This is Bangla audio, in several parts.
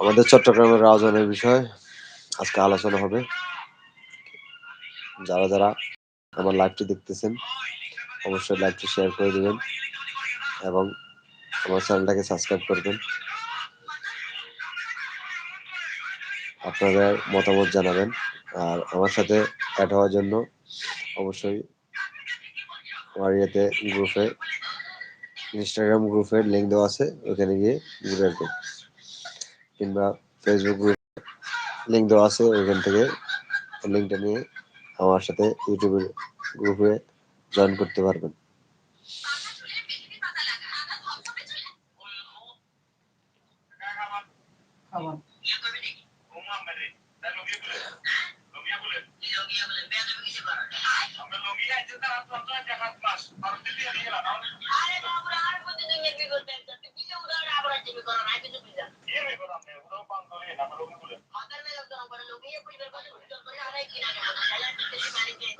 আমাদের চট্টগ্রামের রাজধানীর বিষয় আজকে আলোচনা হবে। যারা যারা আমার লাইভটি দেখতেছেন, অবশ্যই লাইভটি শেয়ার করে দেবেন এবং আমার চ্যানেলটাকে সাবস্ক্রাইব করবেন আপনাদের মতামত জানাবেন আর আমার সাথে অ্যাড হওয়ার জন্য অবশ্যই আমার ইয়েতে গ্রুপে ইনস্টাগ্রাম গ্রুপের লিঙ্ক দেওয়া আছে, ওখানে গিয়ে ঘুরে আসবেন। কিংবা ফেসবুক গ্রুপ লিঙ্ক দেওয়া আছে ওইখান থেকে। লিঙ্কটা নিয়ে আমার সাথে ইউটিউবের গ্রুপে জয়েন করতে পারবেন।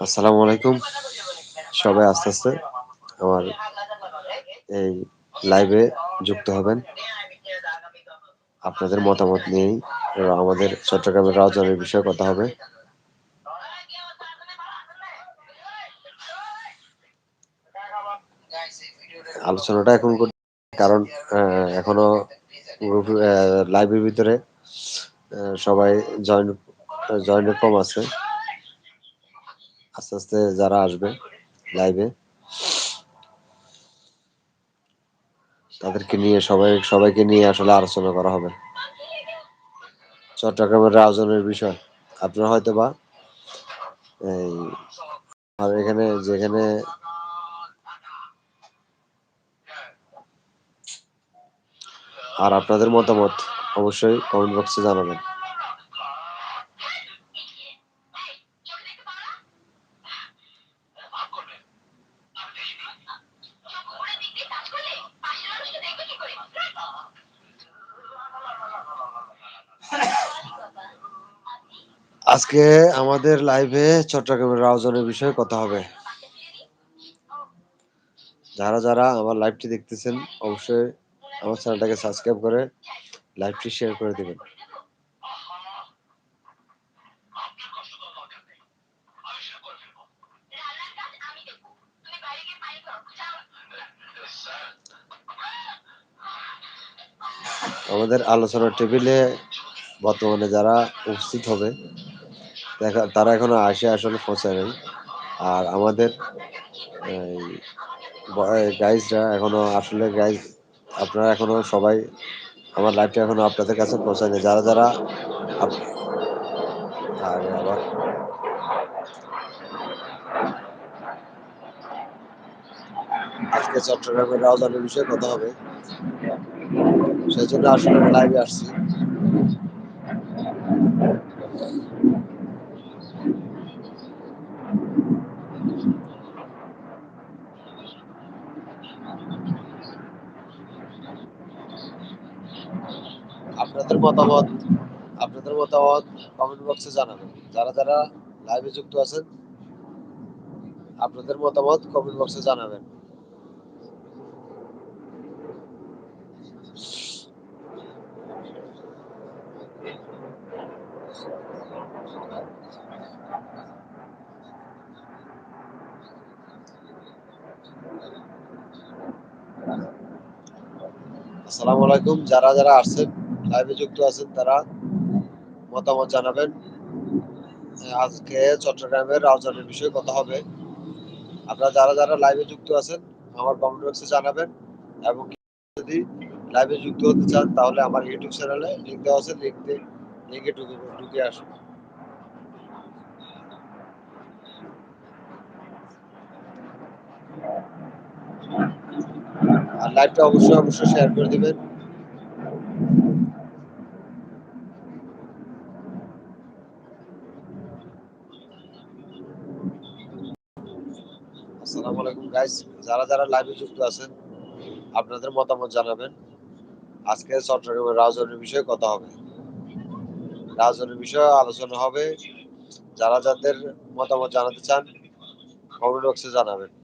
আসসালামু আলাইকুম। সবাই আস্তে আস্তে আমার এই লাইভে যুক্ত হবেন। আপনাদের মতামত নিয়েই আমাদের চট্টগ্রামের রাজধানীর বিষয়ে কথা হবে। আলোচনাটা এখন কারণ এখনও গ্রুপ লাইভের ভিতরে সবাই জয়েন জয়েনের কম আছে। আস্তে আস্তে যারা আসবে লাইভে তাদেরকে নিয়ে সবাই, সবাইকে নিয়ে আসলে আলোচনা করা হবে। চট্টগ্রামের রাজধানীর বিষয়, আপনারা হয়তো বা এই, আর এখানে যেখানে আর আপনাদের মতামত অবশ্যই কমেন্ট বক্সে জানাবেন। আজকে আমাদের লাইভে চট্টগ্রামের রাজধানীর বিষয়ে কথা হবে। যারা যারা আমার লাইভটি দেখতেছেন, অবশ্যই আমার চ্যানেলটাকে সাবস্ক্রাইব করে লাইভটি শেয়ার করে দেবেন। আমাদের আলোচনার টেবিলে বর্তমানে যারা উপস্থিত হবে, দেখা, তারা এখনও আসে আসলে পৌঁছায় নাই। আর আমাদের গাইজরা এখনও আসলে গাইজ আপনারা এখনও সবাই আমার লাইভটা এখনও আপনাদের কাছে পৌঁছায়নি। যারা যারা আবার আজকে চট্টগ্রামের রাজধানীর বিষয়ে কথা হবে। সেই জন্য আসলে লাইভে আসছি। আপনাদের মতামত আপনাদের মতামত কমেন্ট বক্সে জানাবেন। যারা যারা লাইভে যুক্ত আছেন, আপনাদের মতামত কমেন্ট বক্সে জানাবেন। আসসালামু আলাইকুম। যারা যারা আসছেন লাইভে যুক্ত আছেন, তারা মতামত জানাবেন। আজকে চট্টগ্রামের রাজধানীর বিষয়ে কথা হবে। আপনারা যারা যারা লাইভে যুক্ত আছেন, আমার কমেন্ট বক্সে জানাবেন এবং যদি লাইভে যুক্ত হতে চান, তাহলে আমার ইউটিউব চ্যানেলে লিঙ্ক দেওয়া আছে। লিঙ্ক দিয়ে লিঙ্কে ঢুকে ঢুকে আসুন। আর লাইভটা অবশ্যই অবশ্যই শেয়ার করে দিবেন। আসসালামু আলাইকুম গাইস যারা যারা লাইভে যুক্ত আছেন, আপনাদের মতামত জানাবেন। আজকে চট্টগ্রামের রাজধানীর বিষয়ে কথা হবে। রাজধানীর বিষয়ে আলোচনা হবে। যারা যাদের মতামত জানাতে চান কমেন্ট বক্সে জানাবেন।